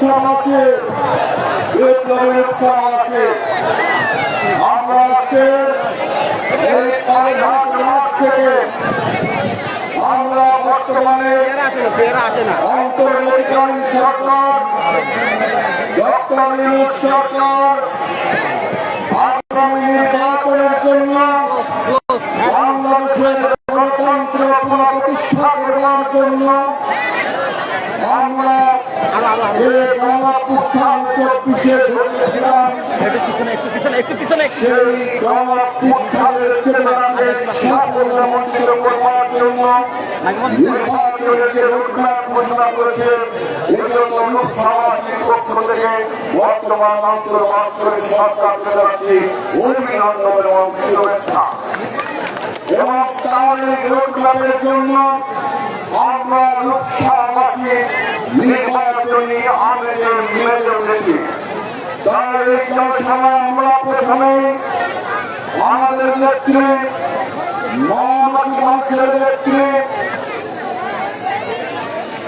উৎসব আছে বিপ্লবের উৎসব আছে আমরা আজকে এই কালীঘাট মাঠ থেকে আমরা বর্তমানে অন্তর্বর্তীকালীন সরকার ডক্টর সরকার ঘোষণা করেছে থেকে বর্তমান অন্তর্বাচনের সরকারকে যাচ্ছি অভিনন্দন এবং শুভেচ্ছা এবং তার রোডম্যাপের জন্য আমরা উৎসাহবাসী নির্বাচনী মেলে উঠেছি তার এই জনসভা আমরা প্রথমে আমাদের নেত্রী নেত্রী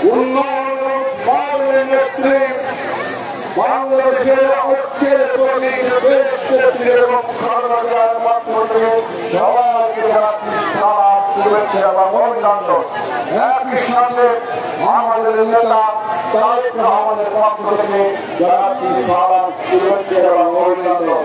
উন্নয়ন উৎপাদনের নেত্রী বাংলাদেশের ঐক্যের প্রতি দেশ নেত্রী এবং খালেদার মাধ্যমে সবাইকে সালাম, শুভেচ্ছা এবং অভিনন্দন। একই সাথে আমাদের নেতা তারেক রহমানের পক্ষ থেকে জানাচ্ছি সালাম, শুভেচ্ছা এবং অভিনন্দন।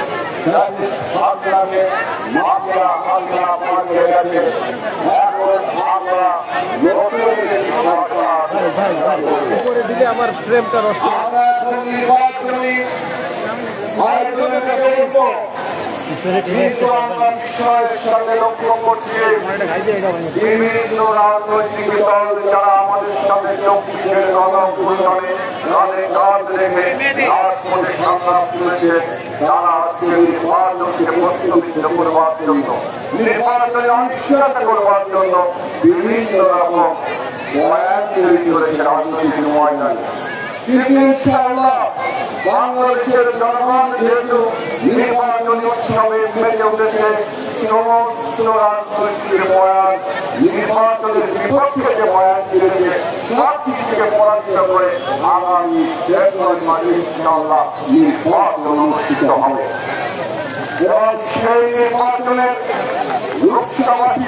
আপনাকে মামলা হামলা পালিয়ে গেছে এখন আমরা উপরে দিলে আমার প্রেমটা নষ্ট আমরা কিন্তু আমরা বিষয়ের সঙ্গে লক্ষ্য করছি বিভিন্ন রাজনৈতিক দল যারা আমাদের সাথে চব্বিশের গণপুরনে দলে দল রেখে রাজপথ সংগ্রাম করেছে তারা আজকে নির্বাচনকে প্রশ্নবিদ্ধ করবার জন্য নির্বাচনে অনিশ্চয়তা রকম রাজনৈতিক কিন্তু ইনশাআল্লাহ বাংলাদেশের জনগণ যেহেতু নির্বাচনী উৎসবে মেতে উঠেছে সমস্ত বয়ান, নির্বাচনের বিপক্ষে যে বয়ান দিয়েছে, সব কিছুকে পরাজিত করে আগামী ফেব্রুয়ারি মাসে ইনশাআল্লাহ নির্বাচন অনুষ্ঠিত হবে। এবং সেই নির্বাচনে লোকসভাবাসী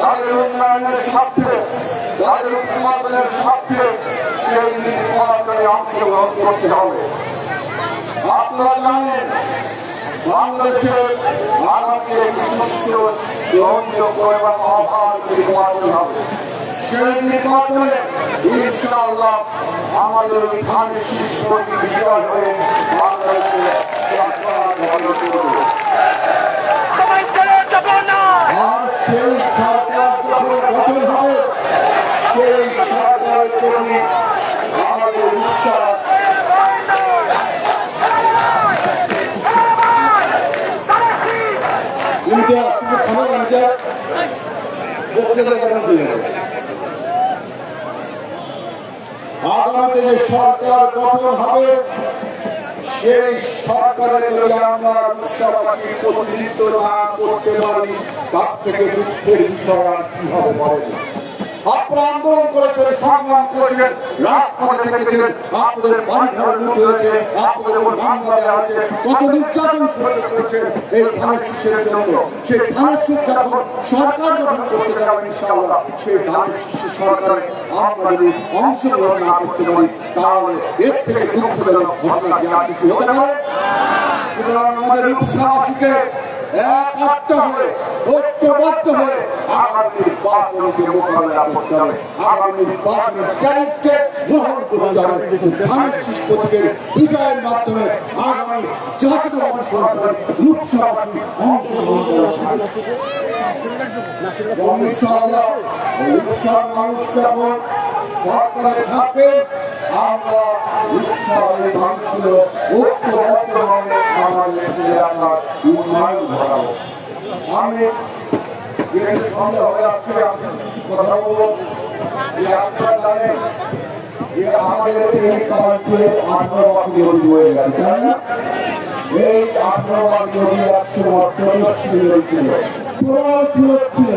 তাদের উন্নয়নের স্বার্থে, তাদের উৎপাদনের স্বার্থে সেই নির্বাচনে অংশগ্রহণ করতে হবে। আপনারা জানেন, বাংলাদেশের আগামী গ্রহণযোগ্য এবং অভাব নির্বাচন হবে। সেই নির্বাচনে ইনশাআল্লাহ আমাদের ধানের শিশুপতি বিজয় হয়ে বাংলাদেশের সরকার গঠন করবে আর সেই সরকার যখন গঠন হবে সেই আগামীতে যে সরকার গঠন হবে, সেই সরকারের যদি আমরা উৎসবাদী প্রতিনিধিত্ব না করতে পারি, তার থেকে দুঃখের বিষয় আর কি হবে আপনারা আন্দোলন করেছেন সংগ্রাম করেছেন রাজপথে থেকেছেন আপনাদের বাড়ি ঘর লুট হয়েছে আপনাদের অংশগ্রহণ না করতে পারি, তাহলে এর থেকে দুঃখজনক ঘটনা কিছু হতে পারে? আমাদের উৎসাহীকে একাত্ম হয়ে ঐক্যবদ্ধ হয়ে আগামী নির্বাচনকে মাধ্যমে আগামী ইনশাআল্লাহ মানুষ যখন সরকারে থাকবে আমরা উৎসবে মানুষগুলো ঐক্যবদ্ধভাবে আমাদের এলাকার উন্নয়ন ঘটাবো। আমি সন্ধ্যা হয়ে যাচ্ছে কথা বলব। যে আপনারা যে আমাদের এই বাকি হয়ে গেছে, তাই না? এই বাকি নদী একশো ছিল।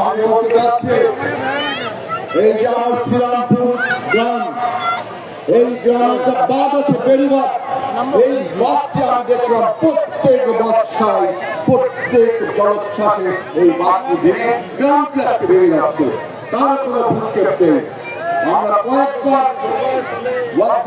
আমি বলতে চাচ্ছি এই যে আমার শ্রীরামপুর গ্রাম এই গ্রামে একটা বাঁধ আছে বেড়িবাঁধ এই বাঁধটি আমি দেখলাম প্রত্যেক বৎসায় প্রত্যেক জলোচ্ছ্বাসে এই বাঁধটি ভেঙে গ্রামকে আজকে ভেঙে যাচ্ছে তার কোনো ভূক্ষেপ নেই আমরা কয়েকবার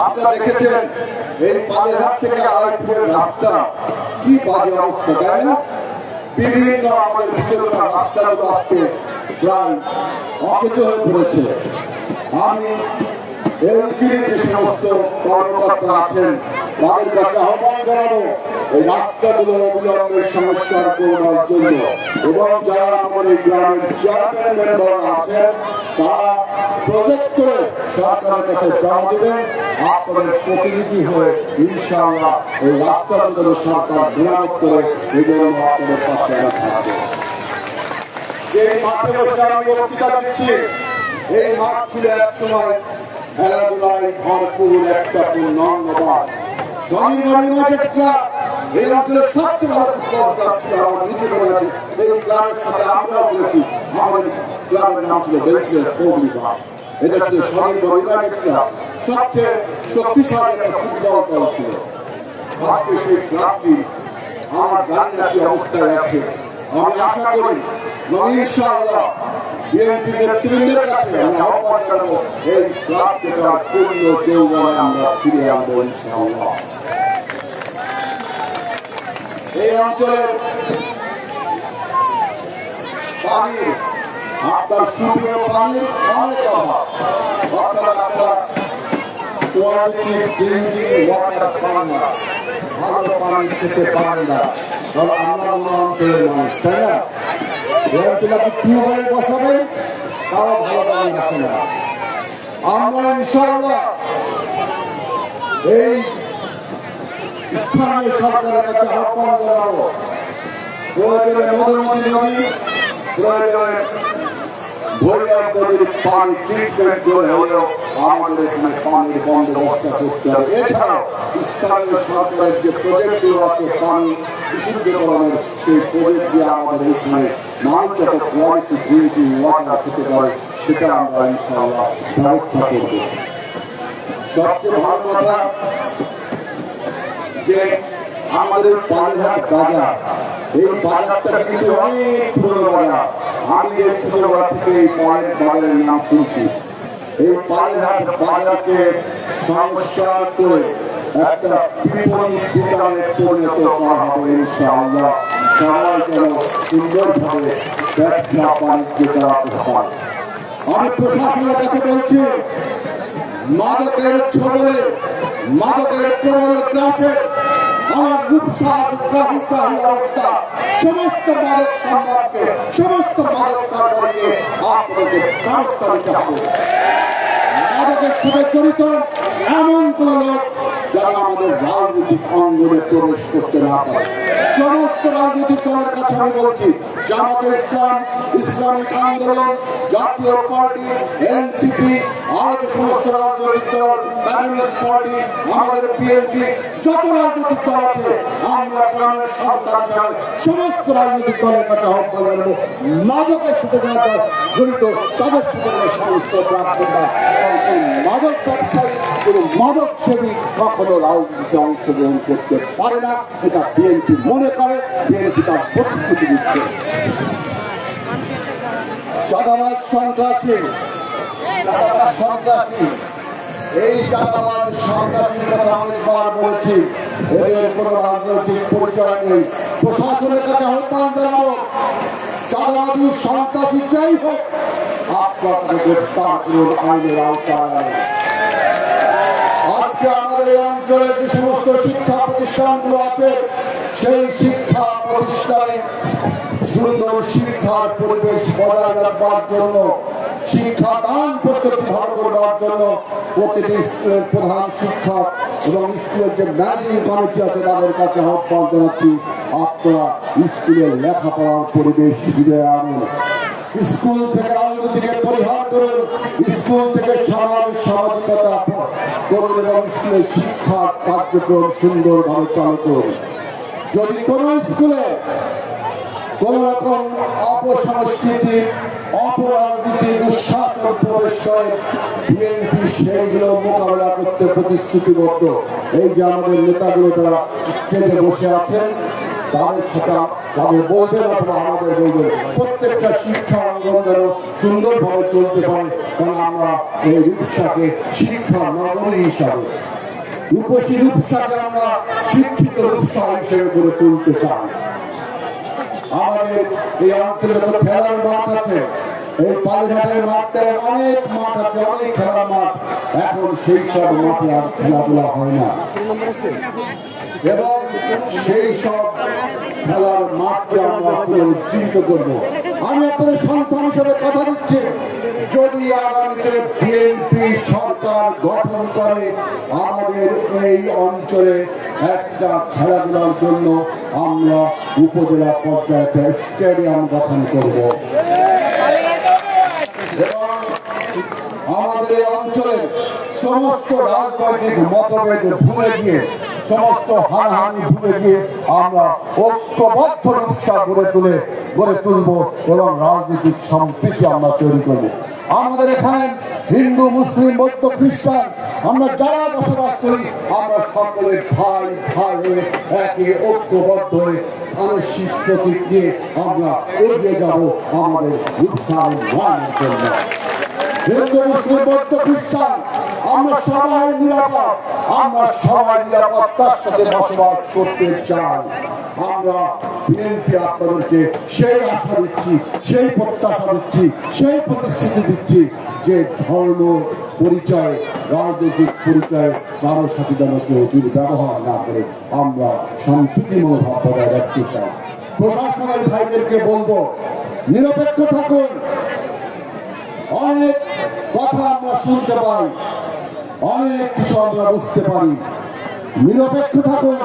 আপনারা দেখেছেন, এই পালেরহাট থেকে আলাইপুরের রাস্তা। কি বাজে অবস্থা, তাই না? বিভিন্ন আমাদের ভিতরকার রাস্তাগুলো আজকে প্রায় অকেজ হয়ে পড়েছে। আমি এই যে সমস্ত কর্মকর্তা আছেন, তাদের কাছে আহ্বান জানাব এই এবং যারা মেম্বার আছেন, তারা প্রজেক্ট করে সরকারের কাছে জমা দেবেন। আপনাদের প্রতিনিধি হয়ে ইনশাআল্লাহ এই রাস্তাগুলো সরকার মেরামত করে এই জন্য আপনাদের পাশে হবে যে মাঠে বসে আমি বক্তৃতা দিচ্ছি, এই মাঠ ছিল এক সময় খেলাধুলায় ভরপুর একটা পূর্ণাঙ্গ মাঠ সবচেয়ে ভালো ফুটবল এটা ছিল স্বনির্ভর ইউনাইটেড সবচেয়ে শক্তিশালী একটা ফুটবল সেই ক্লাবটি আমার জানি না কি অবস্থায় আছে। আমি আশা করি ইনশাআল্লাহ বিএনপি নেতৃবৃন্দের কাছে আমি আহ্বান জানাব এই ক্লাবকে তার পূর্ণ যৌবনে আমরা ফিরে আনব ইনশাআল্লাহ এই অঞ্চলের পানির আপনার সুপ্রিয় পানির অনেক অভাব ভালো পানি খেতে পারেন না আমরা তাই না অঞ্চলে আপনি টিউবওয়েল বসাবেন? তাও ভালো পানি আসে না। আমরা ইনশাআল্লাহ এই স্থানীয় সরকারের কাছে আহ্বান জানাব। প্রয়োজনে মধুমতি নদী প্রয়োজনে ভৈরব নদীর পানি ট্রিটমেন্ট করে হলেও আমাদের সেই প্রজেক্ট দিয়ে আমাদের এখানে মানুষ যাতে কোয়ালিটি ড্রিঙ্কিং ওয়াটার খেতে পারে, সেটা আমরা ইনশাআল্লাহ ব্যবস্থা করব। সবচেয়ে ভালো কথা যে আমাদের বাজারহাট বাজার, এই বাজারটা কিন্তু অনেক পুরনো বাজার। আমি এই ছোটবেলা থেকে এই পায়ের বাজারের নাম শুনছি। এই পায়েরহাট বাজারকে সংস্কার করে একটা বিপণী বিতানে পরিণত করা হবে ইনশাআল্লাহ। সবাই যেন সুন্দরভাবে ব্যবসা বাণিজ্য চালাতে পারে আমি প্রশাসনের কাছে বলছি, মাদকের ছবলে, মাদকের প্রবল গ্রাসে আমার রূপসাদ গ্রাহী গ্রাহী অবস্থা, সমস্ত মাদক সম্পর্কে সমস্ত মাদক কারবারিকে আপনাদেরকে ব্যবস্থা নিতে মাদকের সাথে জড়িত এমন কোন লোক যারা আমাদের রাজনৈতিক অঙ্গনে প্রবেশ করতে না পারে। সমস্ত রাজনৈতিক দলের কাছে আমি বলছি। জামাতে ইসলাম, ইসলামিক আন্দোলন, জাতীয় পার্টি, এনসিপি যে সমস্ত রাজনৈতিক দল, কমিউনিস্ট পার্টি, আমাদের বিএনপি, যত রাজনৈতিক দল আছে, আমরা প্রাণের সন্তান চাই। সমস্ত রাজনৈতিক দলের কাছে আহ্বান জানাব। মাদকের সাথে যারা জড়িত, তাদের সাথে সমস্ত এই মাদক ব্যবসায়ী কোনো মাদক সেবী কখনো রাজনীতিতে অংশগ্রহণ করতে পারে না। এটা বিএনপি মনে করে বিএনপি তার প্রতিশ্রুতি দিচ্ছে। সন্ত্রাসী সন্ত্রাসী, এই সন্ত্রাসীর কথা বলেছি, এদের কোনো রাজনৈতিক পরিচয় নেই। প্রশাসনের কাছে আহ্বান জানাব সন্ত্রাসী যাই হোক, আপনারা গ্রেফতার করুন আইনের আওতায়। আজকে আমাদের এই অঞ্চলের যে সমস্ত শিক্ষা প্রতিষ্ঠানগুলো আছে, সেই শিক্ষা প্রতিষ্ঠানে সুন্দর শিক্ষার পরিবেশ বজায় রাখবার জন্য, শিক্ষা দান পদ্ধতি ভালো করবার জন্য প্রতিটি স্কুলের প্রধান শিক্ষক এবং স্কুলের যে ম্যানেজিং কমিটি আছে, তাদের কাছে আহ্বান জানাচ্ছি, আপনারা স্কুলের লেখাপড়ার পরিবেশ ফিরে আনুন। স্কুল থেকে রাজনীতিকে পরিহার করুন। স্কুল থেকে সমাজ সামাজিকতা করুন এবং স্কুলের শিক্ষা কার্যক্রম সুন্দরভাবে চালু করুন। যদি কোনো স্কুলে কোন রকম অপসংস্কৃতি, অপরাজনীতি, দুঃশাসন প্রবেশ করে, বিএনপি সেইগুলো মোকাবেলা করতে প্রতিশ্রুতিবদ্ধ। এই যে আমাদের নেতাগুলো যারা স্টেজে বসে আছেন তাদের প্রত্যেকটা শিক্ষা অঙ্গন যেন সুন্দরভাবে চলতে পারে কারণ আমরা এই রূপসাকে শিক্ষা নগরী হিসাবে, রূপসী রূপসাকে আমরা শিক্ষিত রূপসা হিসেবে গড়ে তুলতে চাই। আমাদের এই অঞ্চলে খেলার মাঠ আছে, এই পালিঘাটের মাঠে অনেক মাঠ আছে, অনেক খেলার মাঠ। এখন সেই সব মাঠে আর খেলাধুলা হয় না। এবং সেই সব খেলার মাঠকে আমরা পুনরুজ্জীবিত করব। আমি আপনাদের সন্তান হিসেবে কথা দিচ্ছি, যদি আগামীতে বিএনপি সরকার গঠন করে, আমাদের এই অঞ্চলে একটা খেলাধুলার জন্য আমরা উপজেলা পর্যায়ে স্টেডিয়াম গঠন করব। আমাদের অঞ্চলের সমস্ত রাজনৈতিক মতভেদ ভুলে গিয়ে সমস্ত হানাহানি ভুলে গিয়ে আমরা ঐক্যবদ্ধ উৎসাহ গড়ে তুলে, গড়ে তুলব এবং রাজনৈতিক সম্প্রীতি আমরা তৈরি করব। আমাদের এখানে হিন্দু, মুসলিম, বৌদ্ধ, খ্রিস্টান, আমরা যারা বসবাস করি, আমরা সকলের ভাই ভাই হয়ে একে ঐক্যবদ্ধ হয়ে আনুষ্ঠানিক প্রতীক নিয়ে আমরা এগিয়ে যাব আমাদের উৎসাহ জন্য। হিন্দু, মুসলিম, বৌদ্ধ, খ্রিস্টান আমরা সবাই নিরাপদ। আমরা সবাই নিরাপত্তার সাথে বসবাস করতে চাই। আমরা বিএনপি আপনাদেরকে সেই আশা দিচ্ছি সেই প্রত্যাশা দিচ্ছি সেই প্রতিশ্রুতি দিচ্ছি যে ধর্ম পরিচয় রাজনৈতিক পরিচয় কারোর সাথে যেন কেউ ব্যবহার না করে আমরা শান্তিটি মনোভাব বজায় রাখতে চাই। প্রশাসনের ভাইদেরকে বলব নিরপেক্ষ থাকুন। অনেক কথা আমরা শুনতে পাই। অনেক কিছু আমরা বুঝতে পারি। নিরপেক্ষ থাকুন।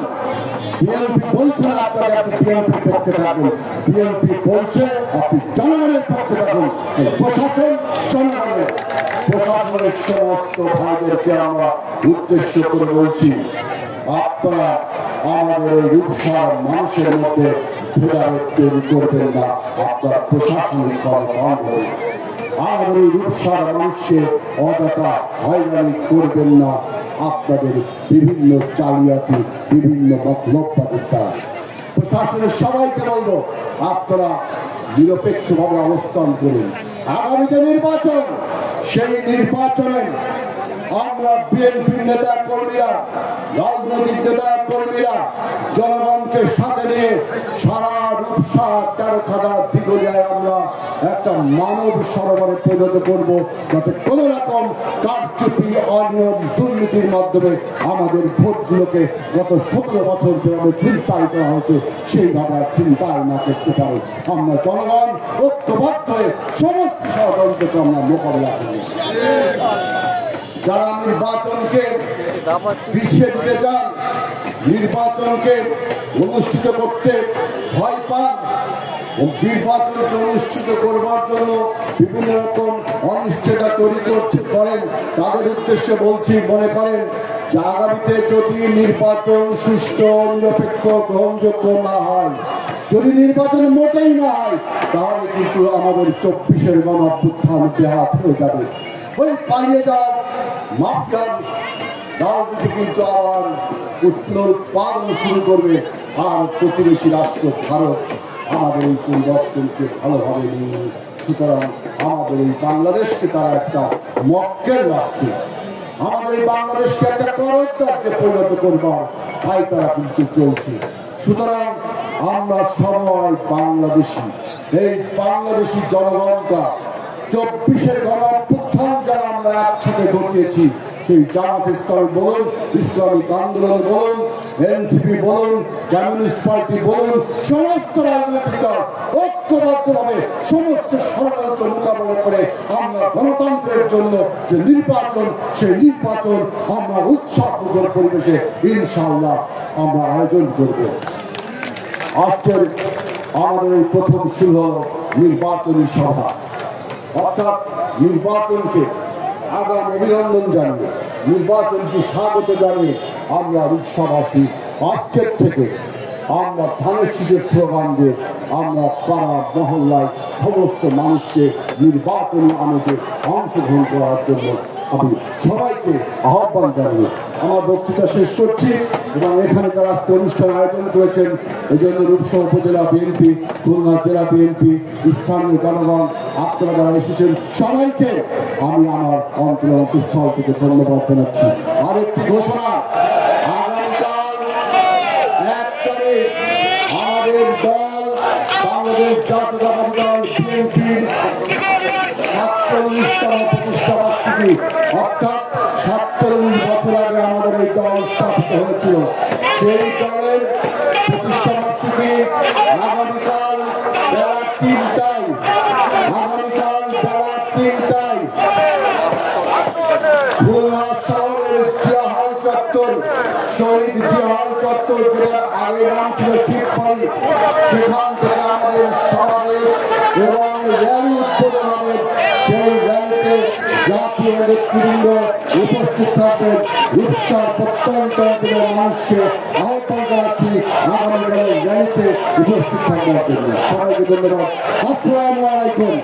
বিএনপি বলছে না আপনারা আপনি বিএনপির পক্ষে থাকুন। বিএনপি বলছে, আপনি জনগণের পক্ষে থাকুন। প্রশাসন জনগণের। প্রশাসনের সমস্ত ভাইদেরকে আমরা উদ্দেশ্য করে বলছি, আপনারা আমাদের এই রূপসার মানুষের মধ্যে ভেদাভেদ তৈরি করবেন না। আপনার প্রশাসনিক কর্মকাণ্ড করুন। আমাদের এই রূপসার মানুষকে অযথা হয়রানি করবেন না। আপনাদের বিভিন্ন চালিয়াতি বিভিন্ন মতলব পাকিস্তান। প্রশাসনের সবাইকে বলব, আপনারা নিরপেক্ষভাবে অবস্থান করুন। আগামীতে নির্বাচন, সেই নির্বাচনে আমরা বিএনপির নেতা কর্মীরা, রাজনৈতিক নেতা কর্মীরা, জনগণকে সাথে নিয়ে সারা রূপসা তেরো খাদা মানব সরোবরে পরিণত করব যাতে কোনো রকম কারচুপি, অনিয়ম, দুর্নীতির মাধ্যমে আমাদের ভোটগুলোকে গত সতেরো বছর যেভাবে চিন্তায় করা হয়েছে সেইভাবে চিন্তায় না করতে পারে। আমরা জনগণ ঐক্যবদ্ধ হয়ে সমস্ত ষড়যন্ত্রকে আমরা মোকাবিলা করি। যারা নির্বাচনকে পিছিয়ে দিতে চান, নির্বাচনকে অনুষ্ঠিত করতে ভয় পান নির্বাচনকে অনুষ্ঠিত করবার জন্য বিভিন্ন রকম অনিশ্চয়তা তৈরি করতে করেন। তাদের উদ্দেশ্যে বলছি, মনে করেন, যে আগামীতে যদি নির্বাচন সুষ্ঠু, নিরপেক্ষ, গ্রহণযোগ্য না হয়, যদি নির্বাচন মোটেই না হয়, তাহলে কিন্তু আমাদের চব্বিশের গণঅভ্যুত্থান ব্যাহত হয়ে যাবে। ওই পালিয়ে যাওয়া মাফিয়ার রাজনীতি কিন্তু আবার উৎপাদন শুরু করবে আর প্রতিবেশী রাষ্ট্র, ভারত। আমাদের এই পরিবর্তনকে ভালোভাবে নিয়ে সুতরাং আমাদের এই বাংলাদেশকে তারা একটা মক্কেল রাষ্ট্র। আমাদের এই বাংলাদেশকে একটা করজ্জার্যে পরিণত করবার তাই তারা কিন্তু চলছে। সুতরাং আমরা সবাই বাংলাদেশি। এই বাংলাদেশি জনগণটা চব্বিশের গণ যারা আমরা একসাথে ঘটিয়েছি সেই জামাত ইসলাম বলুন, ইসলামিক আন্দোলন বলুন, এনসিপি বলুন, কমিউনিস্ট পার্টি বলুন, সমস্ত রাজনৈতিক দল ঐক্যবদ্ধভাবে সমস্ত ষড়যন্ত্র মোকাবেলা করে আমরা গণতন্ত্রের জন্য যে নির্বাচন, সেই নির্বাচন আমরা উৎসবমুখর পরিবেশে ইনশাআল্লাহ আমরা আয়োজন করব। আজকের আমাদের এই প্রথম শুরু হলো নির্বাচনী সভা। অর্থাৎ নির্বাচনকে আগাম অভিনন্দন জানিয়ে নির্বাচনকে স্বাগত জানিয়ে আমরা উৎসবাসী আজকের থেকে আমরা ধানের শীষের স্লোগান দিয়ে আমরা পাড়া মহল্লায় সমস্ত মানুষকে নির্বাচনী আমাদের অংশগ্রহণ করার জন্য আমি সবাইকে আহ্বান জানিয়ে আমার বক্তৃতা শেষ করছি। এবং এখানে যারা আজকে অনুষ্ঠান আয়োজন করেছেন। এই জন্য রূপসা উপজেলা বিএনপি, খুলনা জেলা বিএনপি, স্থানীয় জনগণ, আপনারা যারা এসেছেন, সবাইকে আমি আমার অঞ্চল অন্তঃস্থল থেকে ধন্যবাদ জানাচ্ছি। আরেকটি ঘোষণা প্রতিষ্ঠা অর্থাৎ সাতচল্লিশ দল স্থাপিত হয়েছিল। সেই দলের প্রতিষ্ঠা বার্ষিকী আগামীকাল বেলা তিনটায়। আগামীকাল চত্বর, শহীদ জিয়াহাল চত্বর যেটা আগে নাম ছিল শিবপাড়ি সেখান থেকে আমাদের সমাবেশ এবং র্যালি সেই র্যালিতে জাতীয় নেতৃবৃন্দ উপস্থিত থাকবেন রূপসার প্রত্যন্ত অঞ্চলের মানুষকে আহ্বান জানাচ্ছি আগামীকালের র্যালিতে উপস্থিত থাকবার জন্য সবাইকে ধন্যবাদ। আসসালামু আলাইকুম।